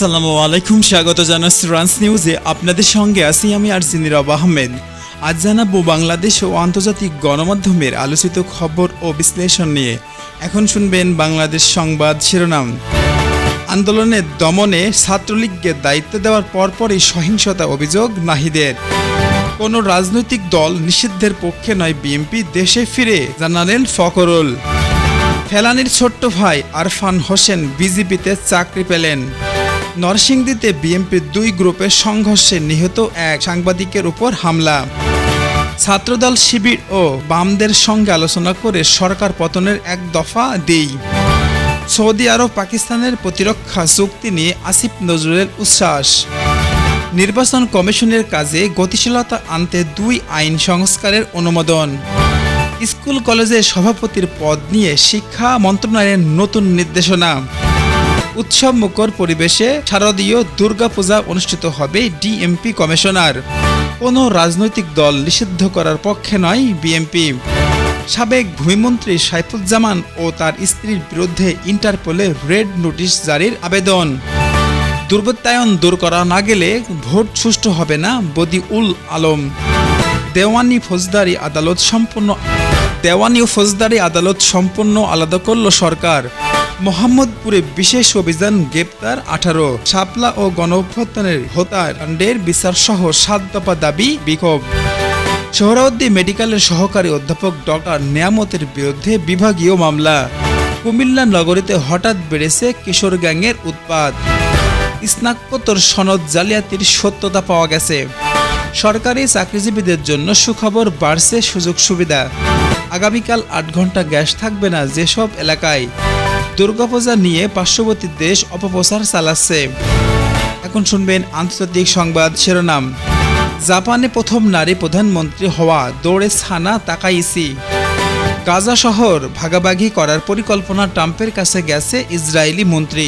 আসসালামু আলাইকুম, স্বাগত জানাচ্ছি রান্স নিউজে। আপনাদের সঙ্গে আছি আমি আরজিনি আহমেদ। আজ জানাব বাংলাদেশ ও আন্তর্জাতিক গণমাধ্যমের আলোচিত খবর ও বিশ্লেষণ নিয়ে। এখন শুনবেন বাংলাদেশ সংবাদ শিরোনাম। আন্দোলনের দমনে ছাত্রলীগকে দায়িত্ব দেওয়ার পরপরই সহিংসতা অভিযোগ নাহিদের। কোনো রাজনৈতিক দল নিষিদ্ধের পক্ষে নয় বিএনপি, দেশে ফিরে জানালেন ফকরুল ফেলানির ছোট্ট ভাই আরফান হোসেন বিজেপিতে চাকরি পেলেন। নরসিংদীতে বিএনপির দুই গ্রুপের সংঘর্ষে নিহত এক সাংবাদিকের উপর হামলা। ছাত্রদল শিবির ও বামদের সঙ্গে আলোচনা করে সরকার পতনের এক দফা দেই। সৌদি আরব পাকিস্তানের প্রতিরক্ষা চুক্তি নিয়ে আসিফ নজরুলের উচ্ছ্বাস। নির্বাচন কমিশনের কাজে গতিশীলতা আনতে দুই আইন সংস্কারের অনুমোদন। স্কুল কলেজের সভাপতির পদ নিয়ে শিক্ষা মন্ত্রণালয়ের নতুন নির্দেশনা। উৎসব মুখর পরিবেশে শারদীয় দুর্গাপূজা অনুষ্ঠিত হবে ডিএমপি কমিশনার। কোনো রাজনৈতিক দল নিষিদ্ধ করার পক্ষে নয় বিএমপি। সাবেক ভূমিমন্ত্রী সাইফুজ্জামান ও তার স্ত্রীর বিরুদ্ধে ইন্টারপোলে রেড নোটিশ জারির আবেদন। দুর্বৃত্তায়ন দূর করা না গেলে ভোট সুষ্ঠু হবে না বদি উল আলম। দেওয়ানি ফৌজদারি আদালত সম্পূর্ণ দেওয়ানি ফৌজদারি আদালত সম্পূর্ণ আলাদা করল সরকার। মোহাম্মদপুরে বিশেষ অভিযান গ্রেপ্তার আঠারো। শাপলা ও গণঅভ্যুত্থানের হত্যাকাণ্ডের বিচার সহ সাত দফা দাবি বিক্ষোভ। সোহরাউদ্দি মেডিকেলের সহকারী অধ্যাপক ডক্টর নিয়ামতের বিরুদ্ধে বিভাগীয় মামলা। কুমিল্লা নগরীতে হঠাৎ বেড়েছে কিশোর গ্যাংয়ের উৎপাত। স্নাতকোত্তর সনদ জালিয়াতির সত্যতা পাওয়া গেছে। সরকারি চাকরিজীবীদের জন্য সুখবর বাড়ছে সুযোগ সুবিধা। আগামীকাল আট ঘণ্টা গ্যাস থাকবে না যেসব এলাকায়। দুর্গাপূজা নিয়ে পার্শ্ববর্তী দেশ অপপ্রচার চালাচ্ছে। এখন শুনবেন আন্তর্জাতিক সংবাদ শিরোনাম। জাপানে প্রথম নারী প্রধানমন্ত্রী হওয়া দৌড়ে ছানা তাকাইসি গাজা শহর ভাগাভাগি করার পরিকল্পনা ট্রাম্পের কাছে গেছে ইসরায়েলি মন্ত্রী।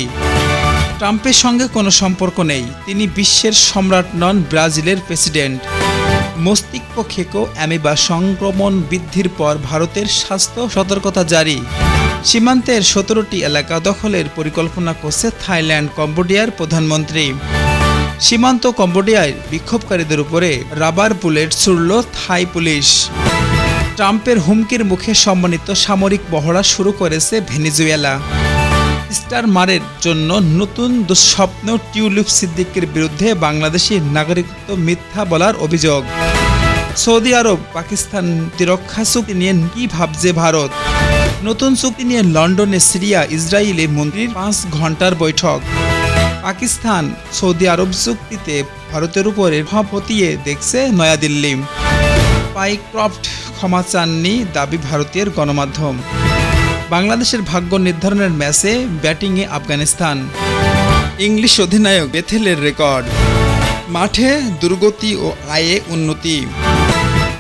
ট্রাম্পের সঙ্গে কোনো সম্পর্ক নেই। তিনি বিশ্বের সম্রাট নন ব্রাজিলের প্রেসিডেন্ট। মস্তিষ্ক খেকো অ্যামিবা সংক্রমণ বৃদ্ধির পর ভারতের স্বাস্থ্য সতর্কতা জারি। সীমান্তের সতেরোটি এলাকা দখলের পরিকল্পনা করছে থাইল্যান্ড, কম্বোডিয়ার প্রধানমন্ত্রী। সীমান্ত কম্বোডিয়ায় বিক্ষোভকারীদের উপরে রাবার বুলেট ছুড়ল থাই পুলিশ। ট্রাম্পের হুমকির মুখে সম্মানিত সামরিক মহড়া শুরু করেছে ভেনিজুয়েলা। স্টার মারের জন্য নতুন দুঃস্বপ্ন টিউলিপ সিদ্দিকের বিরুদ্ধে বাংলাদেশি নাগরিকত্ব মিথ্যা বলার অভিযোগ। সৌদি আরব পাকিস্তান প্রতিরক্ষা চুক্তি নিয়ে কি ভাবছে ভারত? নতুন চুক্তি নিয়ে লন্ডনে সিরিয়া, ইসরায়েলে মন্ত্রীর পাঁচ ঘণ্টার বৈঠক। পাকিস্তান, সৌদি আরব চুক্তিতে ভারতের উপরে হতিয়ে দেখছে নয়াদিল্লি। পাইক্রফট ক্ষমা চাননি দাবি ভারতীয় গণমাধ্যম। বাংলাদেশের ভাগ্য নির্ধারণের ম্যাচে ব্যাটিংয়ে আফগানিস্তান। ইংলিশ অধিনায়ক বেথেলের রেকর্ড। মাঠে দুর্গতি ও আয়ে উন্নতি।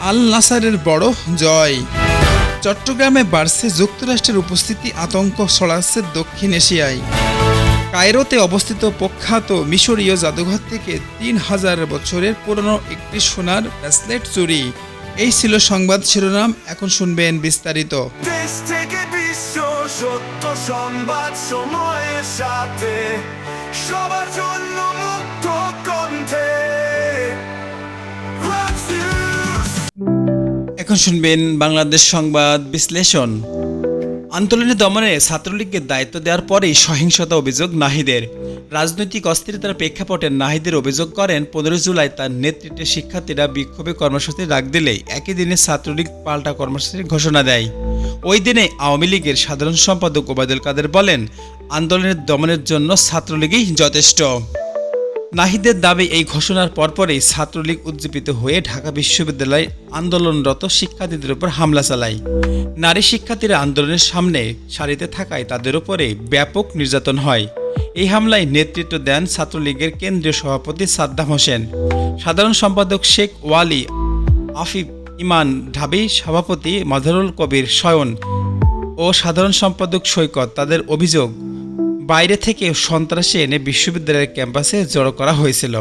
আল নাসারের বড় জয়। চট্টগ্রামে বাড়ছে যুক্তরাষ্ট্রের উপস্থিতি আতঙ্ক ছড়াচ্ছে দক্ষিণ এশিয়ায়। কায়রোতে অবস্থিত প্রখ্যাত মিশরীয় জাদুঘর থেকে তিন হাজার বছরের পুরনো একটি সোনার ব্রেসলেট চুরি। এই ছিল সংবাদ শিরোনাম, এখন শুনবেন বিস্তারিত। দেশ থেকে বিশ্ব সত্য সংবাদ সময়ের সাথে সবার জন্য এখন শুনবেন বাংলাদেশ সংবাদ বিশ্লেষণ। আন্দোলনে দমনে ছাত্রলীগকে দায়িত্ব দেওয়ার পরেই সহিংসতা অভিযোগ নাহিদের। রাজনৈতিক অস্থিরতার প্রেক্ষাপটে নাহিদের অভিযোগ করেন, পনেরো জুলাই তার নেতৃত্বে শিক্ষার্থীরা বিক্ষোভে কর্মসূচি ডাক দিলে একই দিনে ছাত্রলীগ পাল্টা কর্মসূচির ঘোষণা দেয়। ওই দিনে আওয়ামী লীগের সাধারণ সম্পাদক ওবায়দুল কাদের বলেন, আন্দোলনের দমনের জন্য ছাত্রলীগই যথেষ্ট। নাহিদের দাবি, এই ঘোষণার পরপরই ছাত্রলীগ উজ্জীবিত হয়ে ঢাকা বিশ্ববিদ্যালয়ে আন্দোলনরত শিক্ষার্থীদের উপর হামলা চালায়। নারী শিক্ষার্থীরা আন্দোলনের সামনে সারিতে থাকায় তাদের উপরে ব্যাপক নির্যাতন হয়। এই হামলায় নেতৃত্ব দেন ছাত্রলীগের কেন্দ্রীয় সভাপতি সাদ্দাম হোসেন। সাধারণ সম্পাদক শেখ ওয়ালি, আফিফ ইমান ঢাবি, সভাপতি মাজারুল কবির শয়ন ও সাধারণ সম্পাদক সৈকত তাদের অভিযোগ বাইরে থেকে সন্ত্রাসী এনে বিশ্ববিদ্যালয়ের ক্যাম্পাসে জড়ো করা হয়েছিল।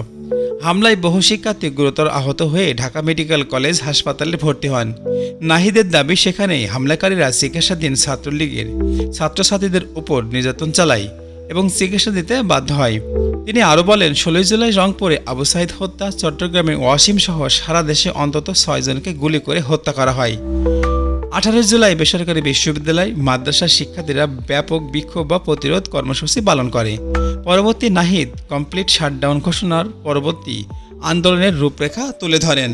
হামলায় বহু শিক্ষার্থী গুরুতর আহত হয়ে ঢাকা মেডিকেল কলেজ হাসপাতালে ভর্তি হন। নাহিদের দাবি সেখানে হামলাকারীরা চিকিৎসাধীন ছাত্রলীগের ছাত্রছাত্রীদের উপর নির্যাতন চালায় এবং চিকিৎসা দিতে বাধ্য হয়। তিনি আরও বলেন, ষোলোই জুলাই রংপুরে আবু সাইদ হত্যা চট্টগ্রামে ওয়াসিম সহ সারা দেশে অন্তত ছয়জনকে গুলি করে হত্যা করা হয়। আঠারোই জুলাই বেসরকারি বিশ্ববিদ্যালয় মাদ্রাসার শিক্ষার্থীরা ব্যাপক বিক্ষোভ বা প্রতিরোধ কর্মসূচি পালন করে। পরবর্তী নাহিদ কমপ্লিট শাটডাউন ঘোষণার পরবর্তী আন্দোলনের রূপরেখা তুলে ধরেন।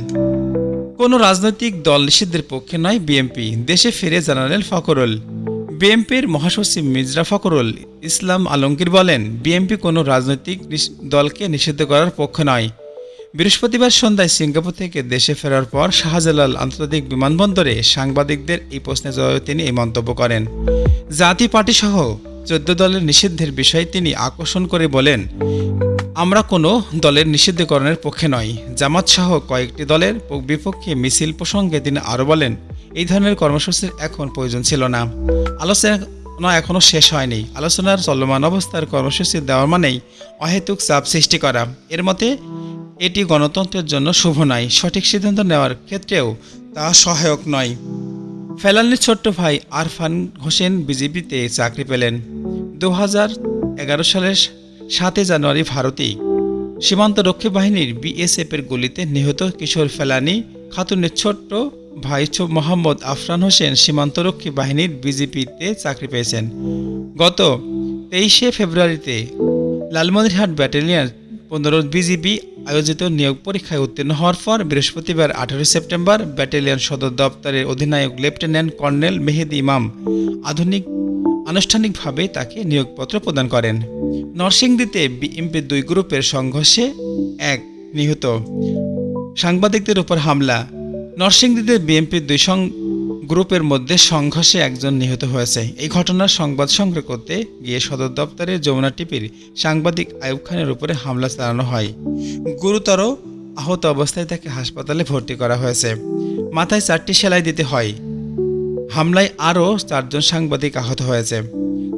কোনো রাজনৈতিক দল নিষিদ্ধের পক্ষে নয় বিএনপি, দেশে ফিরে জানালেন ফখরুল। বিএনপির মহাসচিব মির্জা ফখরুল ইসলাম আলমগীর বলেন, বিএনপি কোনো রাজনৈতিক দলকে নিষিদ্ধ করার পক্ষে নয়। বৃহস্পতিবার সন্ধ্যায় সিঙ্গাপুর থেকে দেশে ফেরার পর শাহজালাল আন্তর্জাতিক বিমানবন্দরে সাংবাদিকদের এই প্রশ্নের জবাবে তিনি এই মন্তব্য করেন। জাতি, পার্টি সহ চোদ্দ দলের নিষিদ্ধের বিষয়ে তিনি আকর্ষণ করে বলেন, আমরা কোনো দলের নিষিদ্ধকরণের পক্ষে নয় জামাত সহ কয়েকটি দলের বিপক্ষে মিছিল প্রসঙ্গে তিনি আরও বলেন, এই ধরনের কর্মসূচির এখন প্রয়োজন ছিল না। আলোচনা এখনও শেষ হয়নি। আলোচনার চলমান অবস্থার কর্মসূচি দেওয়া মানেই অহেতুক চাপ সৃষ্টি করা। এর মতে এটি গণতন্ত্রের জন্য শুভ নয়, সঠিক সিদ্ধান্ত নেওয়ার ক্ষেত্রেও তা সহায়ক নয়। ফেলানির ছোট্ট ভাই আরফান হোসেন বিজেপিতে চাকরি পেলেন। দু সালের সাতই জানুয়ারি ভারতেই সীমান্তরক্ষী বাহিনীর বিএসএফ এর গুলিতে নিহত কিশোর ফেলানি, খাতুনের ছোট্ট ভাই মোহাম্মদ আফরান হোসেন সীমান্তরক্ষী বাহিনীর বিজেপিতে চাকরি পেয়েছেন। গত তেইশে ফেব্রুয়ারিতে লালমনিরহাট ব্যাটালিয়ন পনেরো বিজিবি আয়োজিত নিয়োগ পরীক্ষায় উত্তীর্ণ হওয়ার পর বৃহস্পতিবার আঠারোই সেপ্টেম্বর ব্যাটালিয়ন সদর দপ্তরের অধিনায়ক লেফটেন্যান্ট কর্নেল মেহেদি ইমাম আধুনিক আনুষ্ঠানিকভাবে তাকে নিয়োগপত্র প্রদান করেন। নরসিংদীতে বিএমপির দুই গ্রুপের সংঘর্ষে এক নিহত। সাংবাদিকদের উপর হামলা। নরসিংদীতে বিএনপির দুই গ্রুপের মধ্যে সংঘর্ষে একজন নিহত হয়েছে। এই ঘটনার সংবাদ সংগ্রহ করতে গিয়ে সদর দপ্তরে যমুনা টিপির সাংবাদিক আয়ুব খানের উপরে হামলা চালানো হয়। গুরুতর আহত অবস্থায় তাকে হাসপাতালে ভর্তি করা হয়েছে। মাথায় চারটি সেলাই দিতে হয়। হামলায় আরও চারজন সাংবাদিক আহত হয়েছে।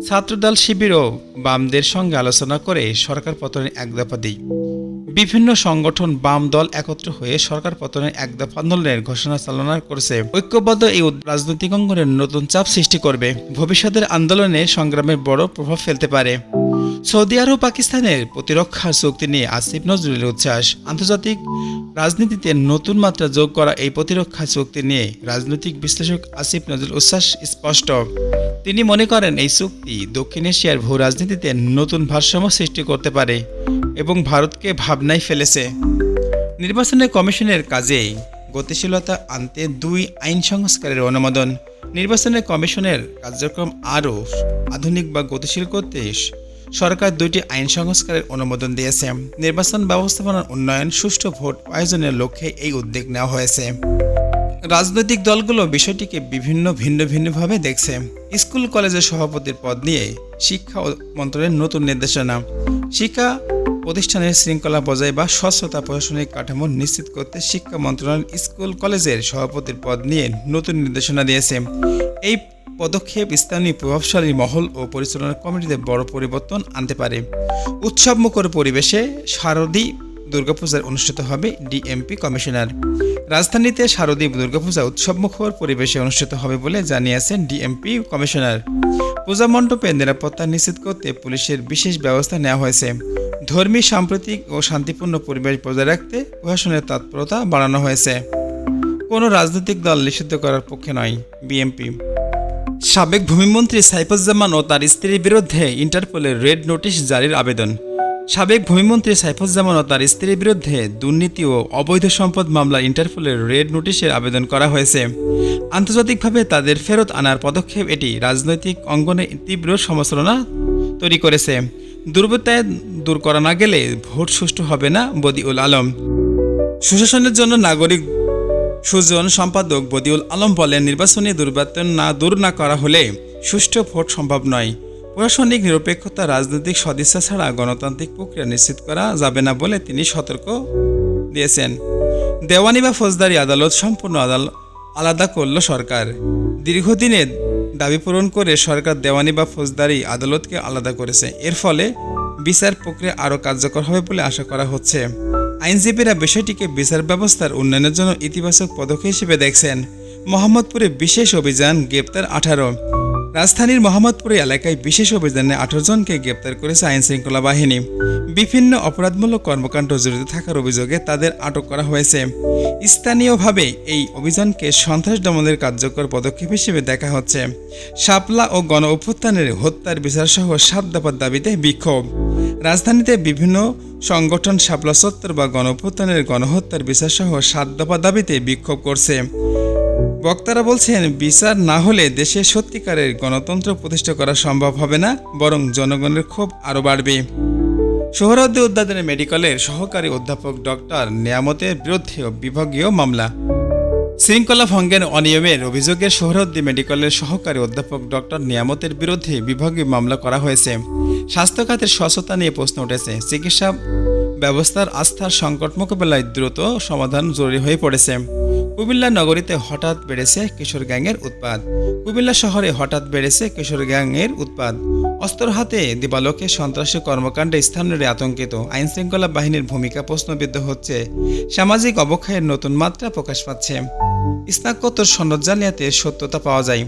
ছাত্রদল শিবিরও বামদের সঙ্গে আলোচনা করে সরকার পতনের এক দফা দিই। বিভিন্ন সংগঠন, বাম দল একত্র হয়ে সরকার পতনের এক দফা আন্দোলনের ঘোষণা চালনা করেছে। ঐক্যবদ্ধ এই রাজনৈতিক অঙ্গনের নতুন চাপ সৃষ্টি করবে। ভবিষ্যতের আন্দোলনে সংগ্রামের বড় প্রভাব ফেলতে পারে। সৌদি আরব পাকিস্তানের প্রতিরক্ষা চুক্তি নিয়ে আসিফ নজরুলের উচ্ছ্বাস। আন্তর্জাতিক রাজনীতিতে নতুন মাত্রা যোগ করা এই প্রতিরক্ষা চুক্তি নিয়ে রাজনৈতিক বিশ্লেষক আসিফ নজরুল উচ্ছ্বাস স্পষ্ট। তিনি মনে করেন এই চুক্তি দক্ষিণ এশিয়ার ভূ রাজনীতিতে নতুন ভারসাম্য সৃষ্টি করতে পারে এবং ভারতকে ভাবনায় ফেলেছে। নির্বাচনে কমিশনের কাজে গতিশীলতা আনতে দুই আইন সংস্কারের অনুমোদন। নির্বাচনে কমিশনের কার্যক্রম আরও আধুনিক বা গতিশীল করতে সরকার দুইটি আইন সংস্কারের অনুমোদন দিয়েছে। নির্বাচন ব্যবস্থাপনার উন্নয়ন, সুষ্ঠু ভোট আয়োজনের লক্ষ্যে এই উদ্যোগ নেওয়া হয়েছে। রাজনৈতিক দলগুলো বিষয়টিকে বিভিন্ন ভিন্ন ভিন্নভাবে দেখছে। স্কুল কলেজের সভাপতির পদ নিয়ে শিক্ষা মন্ত্রণের নতুন নির্দেশনা। শিক্ষা প্রতিষ্ঠানের শৃঙ্খলা বজায় বা স্বচ্ছতা প্রশাসনিক কাঠামো নিশ্চিত করতে শিক্ষা মন্ত্রণালয় স্কুল কলেজের সভাপতির পদ নিয়ে নতুন নির্দেশনা দিয়েছে। এই পদক্ষেপ স্থানীয় প্রভাবশালী মহল ও পরিচালনা কমিটিতে বড় পরিবর্তন আনতে পারে। উৎসবমুখর পরিবেশে শারদী দুর্গাপূজার অনুষ্ঠিত হবে ডিএমপি কমিশনার। রাজধানীতে শারদীয় দুর্গাপূজা উৎসবমুখর পরিবেশে অনুষ্ঠিত হবে বলে জানিয়েছেন ডিএমপি কমিশনার। পূজা মণ্ডপে নিরাপত্তা নিশ্চিত করতে পুলিশের বিশেষ ব্যবস্থা নেওয়া হয়েছে। ধর্মী সাম্প্রতিক ও শান্তিপূর্ণ পরিবেশ বজায় রাখতে প্রশাসনের তৎপরতা বাড়ানো হয়েছে। কোনো রাজনৈতিক দল নিষিদ্ধ করার পক্ষে নয়, বিএমপি। সাবেক ভূমিমন্ত্রী সাইফুজ্জামান ও তার স্ত্রীর বিরুদ্ধে ইন্টারপোলের রেড নোটিশ জারির আবেদন। সাবেক ভূমিমন্ত্রী সাইফুজ্জামান ও তার স্ত্রীর বিরুদ্ধে দুর্নীতি ও অবৈধ সম্পদ মামলা ইন্টারপোলের রেড নোটিশের আবেদন করা হয়েছে। আন্তর্জাতিকভাবে তাদের ফেরত আনার পদক্ষেপ এটি রাজনৈতিক অঙ্গনে তীব্র সমালোচনা তৈরি করেছে। দুর্বৃত্তায় দূর করা না গেলে ভোট সুষ্ঠু হবে না বদিউল আলম। সুশাসনের জন্য নাগরিক সুজন সম্পাদক বদিউল আলম বলেন, নির্বাচনী দুর্বাতন না দূর না করা হলে সুষ্ঠু ভোট সম্ভব নয়। প্রশাসনিক নিরপেক্ষতা রাজনৈতিক সদিচ্ছা ছাড়া গণতান্ত্রিক প্রক্রিয়া নিশ্চিত করা যাবে না বলে তিনি সতর্ক দিয়েছেন। দেওয়ানি বা ফৌজদারি আদালত সম্পূর্ণ আদালত আলাদা করল সরকার। দীর্ঘদিনের দাবি পূরণ করে সরকার দেওয়ানি বা ফৌজদারি আদালতকে আলাদা করেছে। এর ফলে বিচার প্রক্রিয়া আরও কার্যকর হবে বলে আশা করা হচ্ছে। আইনজীবীরা বিষয়টিকে বিচার ব্যবস্থার উন্নয়নের জন্য ইতিবাচক পদক্ষেপ হিসেবে দেখছেন। মোহাম্মদপুরে বিশেষ অভিযান গ্রেপ্তার আঠারো। রাজধানীর মোহাম্মদপুর এলাকায় বিশেষ অভিযানে আঠারো জনকে গ্রেপ্তার করেছে আইন শৃঙ্খলা বাহিনী। বিভিন্ন অপরাধমূলক কর্মকাণ্ড জড়িত থাকার অভিযোগে তাদের আটক করা হয়েছে। স্থানীয়ভাবে এই অভিযানকে সন্ত্রাস দমনের কার্যকর পদক্ষেপ হিসেবে দেখা হচ্ছে। শাপলা ও গণ অভ্যুত্থানের হত্যার বিচারসহ সাত দফার দাবিতে বিক্ষোভ। রাজধানীতে বিভিন্ন সংগঠন শাপলা চত্বর বা গণ অভ্যুত্থানের গণহত্যার বিচারসহ সাত দফা দাবিতে বিক্ষোভ করছে। বক্তারা বলছেন, বিচার না হলে দেশে সত্যিকারের গণতন্ত্র প্রতিষ্ঠা করা সম্ভব হবে না, বরং জনগণের ক্ষোভ আরও বাড়বে। সোহরাদ্দি উদ্যানের মেডিকেলের সহকারী অধ্যাপক ডক্টর নিয়ামতের বিরুদ্ধে বিভাগীয় মামলা। শৃঙ্খলা ভঙ্গের অনিয়মের অভিযোগে সোহরদ্দি মেডিকেলের সহকারী অধ্যাপক ডক্টর নিয়ামতের বিরুদ্ধে বিভাগীয় মামলা করা হয়েছে। স্বাস্থ্য খাতের স্বচ্ছতা নিয়ে প্রশ্ন উঠেছে। চিকিৎসা ব্যবস্থার আস্থার সংকট মোকাবেলায় দ্রুত সমাধান জরুরি হয়ে পড়েছে। কুমিল্লা নগরীতে হঠাৎ বেড়েছে কিশোর গ্যাংয়ের উৎপাদ কুমিল্লা শহরে হঠাৎ বেড়েছে কিশোর গ্যাংয়ের উৎপাদ অস্ত্র হাতে দিবালোকে সন্ত্রাসী কর্মকাণ্ডে স্থানীয় আতঙ্কিত। আইন শৃঙ্খলা বাহিনীর ভূমিকা প্রশ্নবিদ্ধ হচ্ছে। সামাজিক অবক্ষয়ের নতুন মাত্রা প্রকাশ পাচ্ছে। স্নাতকোত্তর সনদ জালিয়াতের সত্যতা পাওয়া যায়।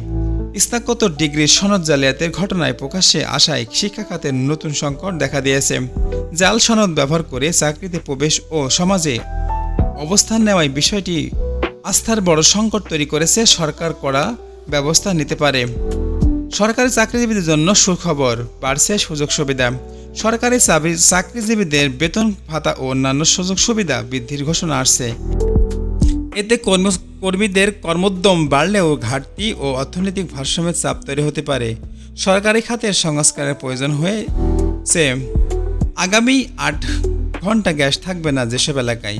স্নাতকোত্তর ডিগ্রির সনদ জালিয়াতের ঘটনায় প্রকাশ্যে আসায় শিক্ষা খাতের নতুন সংকট দেখা দিয়েছে। জাল সনদ ব্যবহার করে চাকরিতে প্রবেশ ও সমাজে অবস্থান নেওয়ায় বিষয়টি আস্থার বড় সংকট তৈরি করেছে সরকার করা ব্যবস্থা নিতে পারে। সরকারি চাকরিজীবীদের জন্য সুখবর, বাড়ছে সুযোগ সুবিধা। সরকারি চাকরি- চাকরিজীবীদের বেতন ভাতা ও অন্যান্য সুযোগ সুবিধা বৃদ্ধির ঘোষণা আসছে। এতে কর্ম কর্মীদের কর্মোদ্যম বাড়লেও ঘাটতি ও অর্থনৈতিক ভারসাম্যের চাপ তৈরি হতে পারে। সরকারি খাতের সংস্কারের প্রয়োজন হয়েছে আগামী আট ঘণ্টা গ্যাস থাকবে না যেসব এলাকায়।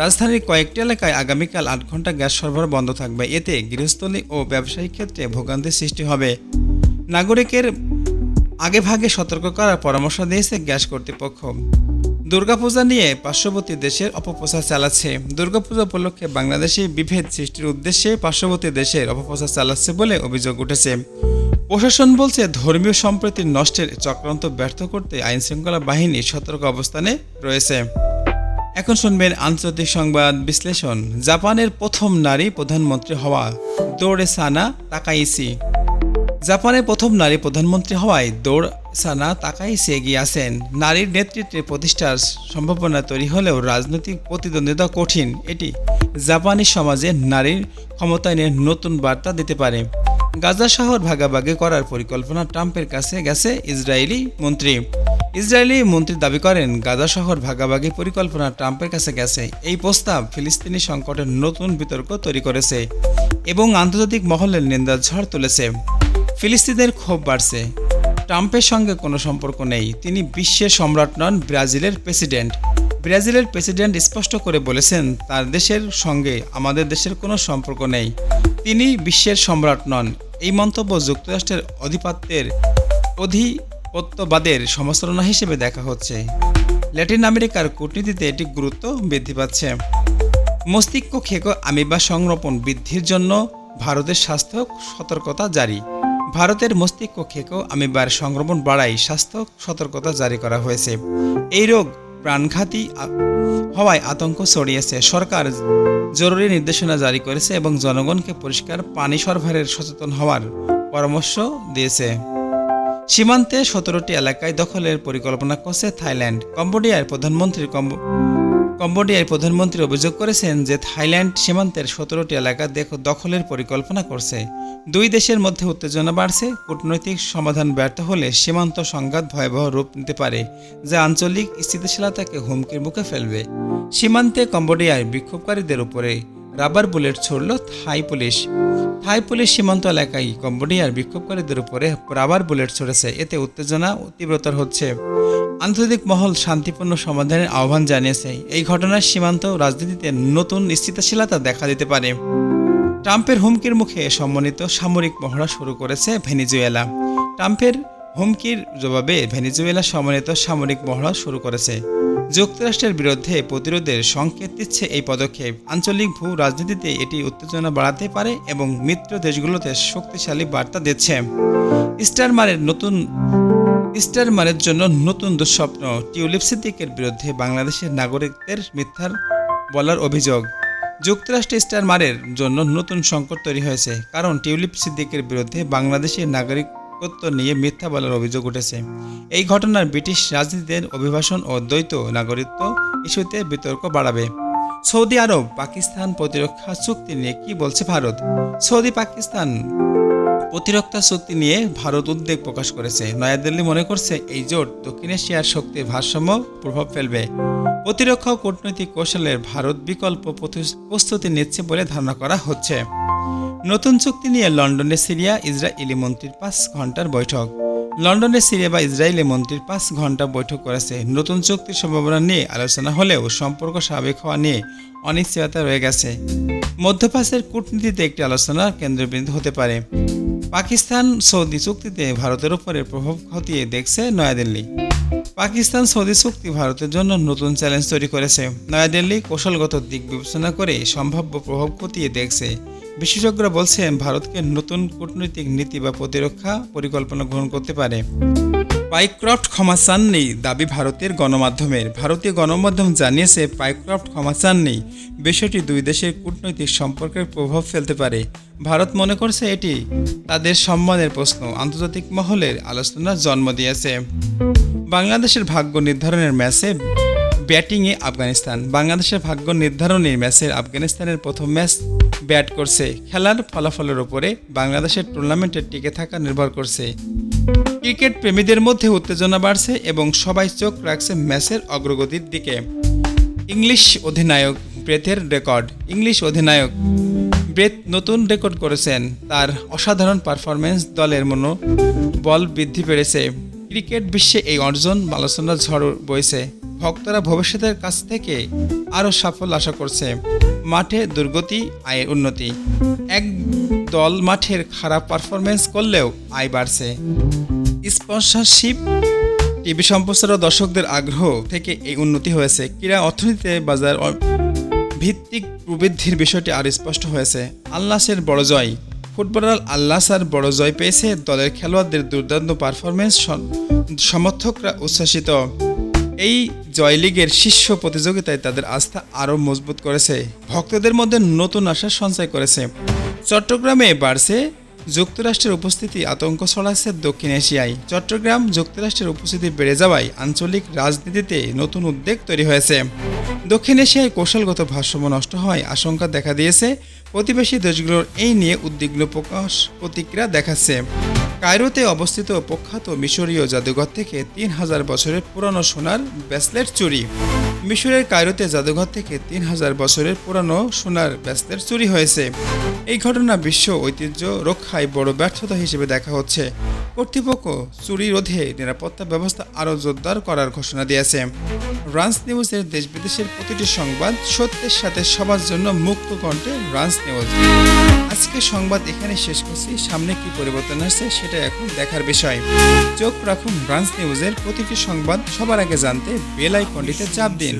রাজধানীর কয়েকটি এলাকায় আগামীকাল আট ঘণ্টা গ্যাস সরবরাহ বন্ধ থাকবে। এতে গৃহস্থলী ও ব্যবসায়িক ক্ষেত্রে ভোগান্তির সৃষ্টি হবে। নাগরিকের আগেভাগে সতর্ক করার পরামর্শ দিয়েছে গ্যাস কর্তৃপক্ষ। দুর্গাপূজা নিয়ে পার্শ্ববর্তী দেশের অপপ্রচার চালাচ্ছে। দুর্গাপূজা উপলক্ষে বাংলাদেশে বিভেদ সৃষ্টির উদ্দেশ্যে পার্শ্ববর্তী দেশের অপপ্রচার চালাচ্ছে বলে অভিযোগ উঠেছে। প্রশাসন বলছে ধর্মীয় সম্প্রীতি নষ্টের চক্রান্ত ব্যর্থ করতে আইন শৃঙ্খলা বাহিনী সতর্ক অবস্থানে রয়েছে। এখন শুনবেন আন্তর্জাতিক সংবাদ বিশ্লেষণ। জাপানের প্রথম নারী প্রধানমন্ত্রী হওয়া দৌড়ে সানা তাকাইসি। জাপানের প্রথম নারী প্রধানমন্ত্রী হওয়ায় দৌড় সানা তাকাইসি এগিয়ে আছেন নারীর নেতৃত্বে প্রতিষ্ঠার সম্ভাবনা তৈরি হলেও রাজনৈতিক প্রতিদ্বন্দ্বিতা কঠিন। এটি জাপানি সমাজে নারীর ক্ষমতায়নের নতুন বার্তা দিতে পারে। গাজা শহর ভাগাভাগি করার পরিকল্পনা ট্রাম্পের কাছে গেছে ইসরায়েলি মন্ত্রী। ইসরায়েলি মন্ত্রী দাবি করেন, গাজা শহর ভাগাভাগি পরিকল্পনা ট্রাম্পের কাছে গেছে। এই প্রস্তাব ফিলিস্তিনি সংকটের নতুন বিতর্ক তৈরি করেছে এবং আন্তর্জাতিক মহলের নিন্দার ঝড় তুলেছে। ফিলিস্তিনের ক্ষোভ বাড়ছে। ট্রাম্পের সঙ্গে কোনো সম্পর্ক নেই। তিনি বিশ্বের সম্রাট নন, ব্রাজিলের প্রেসিডেন্ট। ব্রাজিলের প্রেসিডেন্ট স্পষ্ট করে বলেছেন, তার দেশের সঙ্গে আমাদের দেশের কোনো সম্পর্ক নেই। তিনি বিশ্বের সম্রাট নন। এই মন্তব্য যুক্তরাষ্ট্রের আধিপত্যের অধিপত্যবাদের সমালোচনা হিসেবে দেখা হচ্ছে। ল্যাটিন আমেরিকার কূটনীতিতে এটি গুরুত্ব বৃদ্ধি পাচ্ছে। মস্তিষ্ক খেকো আমিবা সংরোপণ বৃদ্ধির জন্য ভারতের স্বাস্থ্য সতর্কতা জারি। ভারতের মস্তিষ্ক খেকো আমিবার সংক্রমণ বাড়াই স্বাস্থ্য সতর্কতা জারি করা হয়েছে। এই রোগ প্রাণঘাতী হওয়ায় আতঙ্ক ছড়িয়েছে। সরকার জরুরি নির্দেশনা জারি করেছে এবং জনগণকে পরিষ্কার পানি সরবরাহের সচেতন হওয়ার পরামর্শ দিয়েছে। সীমান্তে সতেরোটি এলাকায় দখলের পরিকল্পনা করছে থাইল্যান্ড। কম্বোডিয়ার প্রধানমন্ত্রী কম্বো কম্বোডিয়ার প্রধানমন্ত্রী অভিযোগ করেছেন যে থাইল্যান্ড সীমান্তের সতেরোটি এলাকা দেখ- দখলের পরিকল্পনা করছে। দুই দেশের মধ্যে উত্তেজনা বাড়ছে, কূটনৈতিক সমাধান ব্যর্থ হলে সীমান্ত সংঘাত ভয়াবহ রূপ নিতে পারে, যা আঞ্চলিক স্থিতিশীলতাকে হুমকির মুখে ফেলবে। সীমান্তে কম্বোডিয়ায় বিক্ষোভকারীদের উপরে রাবার বুলেট ছুড়ল থাই পুলিশ। থাই পুলিশ সীমান্ত এলাকায় কম্বোডিয়ার বিক্ষোভকারীদের উপরে রাবার বুলেট ছড়েছে। এতে উত্তেজনা তীব্রতর হচ্ছে। আন্তর্জাতিক মহল শান্তিপূর্ণ সমাধানের আহ্বান জানিয়েছে। এই ঘটনার সীমান্ত রাজনীতিতে নতুন স্থিতিশীলতা দেখা দিতে পারে। ট্রাম্পের হুমকির মুখে সম্মানিত সামরিক মহড়া শুরু করেছে ভেনিজুয়েলা। ট্রাম্পের হুমকির জবাবে ভেনিজুয়েলা সম্মানিত সামরিক মহড়া শুরু করেছে। যুক্তরাষ্ট্রের বিরুদ্ধে প্রতিরোধের সংকেত দিচ্ছে এই পদক্ষেপ। আঞ্চলিক ভূ রাজনীতিতে এটি উত্তেজনা বাড়াতে পারে এবং মিত্র দেশগুলোতে শক্তিশালী বার্তা দিচ্ছে। স্টারমারের নতুন স্টারমারের জন্য নতুন দুঃস্বপ্ন, টিউলিপ সিদ্দিকের বিরুদ্ধে বাংলাদেশের নাগরিকদের মিথ্যার বলার অভিযোগ। যুক্তরাষ্ট্রে স্টারমারের জন্য নতুন সংকট তৈরি হয়েছে, কারণ টিউলিপ সিদ্দিকের বিরুদ্ধে বাংলাদেশের নাগরিকত্ব নিয়ে মিথ্যা বলার অভিযোগ উঠেছে। এই ঘটনার ব্রিটিশ রাজনীতিদের অভিবাসন ও দ্বৈত নাগরিকত্ব ইস্যুতে বিতর্ক বাড়াবে। সৌদি আরব, পাকিস্তান প্রতিরক্ষা চুক্তি নিয়ে কি বলছে ভারত? সৌদি, পাকিস্তান প্রতিরক্ষা চুক্তি নিয়ে ভারত উদ্বেগ প্রকাশ করেছে। নয়াদিল্লি মনে করছে এই জোট দক্ষিণ এশিয়ার শক্তির ভারসাম্য প্রভাব ফেলবে। প্রতিরক্ষা কূটনৈতিক কৌশলের ভারত বিকল্প প্রস্তুতি নিচ্ছে বলে ধারণা করা হচ্ছে। নতুন চুক্তি নিয়ে লন্ডনে সিরিয়া, ইসরায়েলি মন্ত্রীর পাঁচ ঘণ্টার বৈঠক। লন্ডনে সিরিয়া বা ইসরায়েলি মন্ত্রীর পাঁচ ঘণ্টা বৈঠক করেছে। নতুন চুক্তির সম্ভাবনা নিয়ে আলোচনা হলেও সম্পর্ক স্বাভাবিক হওয়া নিয়ে অনিশ্চয়তা রয়ে গেছে। মধ্যপ্রাচ্যের কূটনীতিতে একটি আলোচনার কেন্দ্রবিন্দু হতে পারে। পাকিস্তান সৌদি চুক্তিতে ভারতের উপরে প্রভাব খতিয়ে দেখছে নয়াদিল্লি। পাকিস্তান সৌদি চুক্তি ভারতের জন্য নতুন চ্যালেঞ্জ তৈরি করেছে। নয়াদিল্লি কৌশলগত দিক বিবেচনা করে সম্ভাব্য প্রভাব খতিয়ে দেখছে। বিশেষজ্ঞরা বলছেন, ভারতকে নতুন কূটনৈতিক নীতি বা প্রতিরক্ষা পরিকল্পনা গ্রহণ করতে পারে। পাইক্রফট ক্ষমা চাননি, দাবি ভারতের গণমাধ্যমের। ভারতীয় গণমাধ্যম জানিয়েছে, পাইক্রফট ক্ষমা চাননি। বিষয়টি দুই দেশের কূটনৈতিক সম্পর্কের প্রভাব ফেলতে পারে। ভারত মনে করছে এটি তাদের সম্মানের প্রশ্ন। আন্তর্জাতিক মহলের আলোচনার জন্ম দিয়েছে। বাংলাদেশের ভাগ্য নির্ধারণের ম্যাচে ব্যাটিংয়ে আফগানিস্তান। বাংলাদেশের ভাগ্য নির্ধারণী ম্যাচের আফগানিস্তানের প্রথম ম্যাচ ব্যাট করছে। খেলার ফলাফলের উপরে বাংলাদেশের টুর্নামেন্টে টিকে থাকা নির্ভর করছে। ক্রিকেট প্রেমীদের মধ্যে উত্তেজনা বাড়ছে এবং সবাই চোখ রাখছে ম্যাচের অগ্রগতির দিকে। ইংলিশ অধিনায়ক ব্রেথের রেকর্ড। ইংলিশ অধিনায়ক ব্রেথ নতুন রেকর্ড করেছেন। তার অসাধারণ পারফরমেন্স দলের মনো বল বৃদ্ধি পেরেছে ক্রিকেট বিশ্বে এই অর্জন আলোচনার ঝড় বইছে। ভক্তরা ভবিষ্যতের কাছ থেকে আরও সাফল্য আশা করছে। মাঠে দুর্গতি, আয়ের উন্নতি। এক দল মাঠের খারাপ পারফরমেন্স করলেও আয় বাড়ছে। স্পন্সরশিপ, টিভি সম্প্রচার ও দর্শকদের আগ্রহ থেকে এই উন্নতি হয়েছে। ক্রীড়া অর্থনীতিতে বাজার ভিত্তিক প্রবৃদ্ধির বিষয়টি আরও স্পষ্ট হয়েছে। আল্লাসের বড় জয়। ফুটবলার আল্লাসার বড় জয় পেয়েছে দলের খেলোয়াড়দের দুর্দান্ত পারফরমেন্স সমর্থকরা উচ্ছ্বাসিত। এই জয় লিগের শীর্ষ প্রতিযোগিতায় তাদের আস্থা আরও মজবুত করেছে। ভক্তদের মধ্যে নতুন আশা সঞ্চয় করেছে। চট্টগ্রামে বাড়ছে যুক্তরাষ্ট্রের উপস্থিতি আতঙ্ক ছড়াচ্ছে দক্ষিণ এশিয়ায়। চট্টগ্রাম যুক্তরাষ্ট্রের উপস্থিতি বেড়ে যাওয়ায় আঞ্চলিক রাজনীতিতে নতুন উদ্বেগ তৈরি হয়েছে। দক্ষিণ এশিয়ায় কৌশলগত ভারসাম্য নষ্ট হয় আশঙ্কা দেখা দিয়েছে। প্রতিবেশী দেশগুলোর এই নিয়ে উদ্বিগ্ন প্রকাশ প্রতিক্রিয়া দেখাচ্ছে। কায়রোতে অবস্থিত প্রখ্যাত মিশরীয় জাদুঘর থেকে তিন হাজার বছরের পুরনো সোনার ব্যাসলেট চুরি। মিশরের কায়রোতে জাদুঘর থেকে তিন হাজার বছরের পুরানো সোনার ব্যাসলেট চুরি হয়েছে। এই ঘটনা বিশ্ব ঐতিহ্য রক্ষায় বড় ব্যর্থতা হিসেবে দেখা হচ্ছে। কর্তৃপক্ষ চুরি রোধে নিরাপত্তা ব্যবস্থা আরও জোরদার করার ঘোষণা দিয়েছে। রান্স নিউজের দেশ বিদেশের প্রতিটি সংবাদ সত্যের সাথে সবার জন্য মুক্ত কণ্ঠে রান্স নিউজ। আজকে সংবাদ এখানে শেষ করছি। সামনে কি পরিবর্তন আসছে সেটা এখন দেখার বিষয়। চোখ রাখুন রান্স নিউজের প্রতিটি সংবাদ সবার আগে জানতে বেল আইকনটিতে চাপ দিন।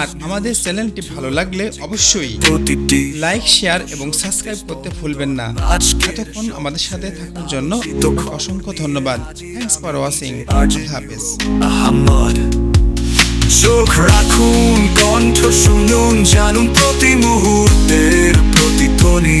আর আমাদের চ্যানেলটি ভালো লাগলে অবশ্যই লাইক শেয়ার এবং সাবস্ক্রাইব করতে ভুলবেন না। এতক্ষণ আমাদের সাথে থাকার জন্য অসংখ্য ধন্যবাদ। থ্যাংকস ফর ওয়াচিং হাফেজ। চোখ রাখুন কণ্ঠ শুনুন জানুন প্রতি মুহূর্তের প্রতিধ্বনি।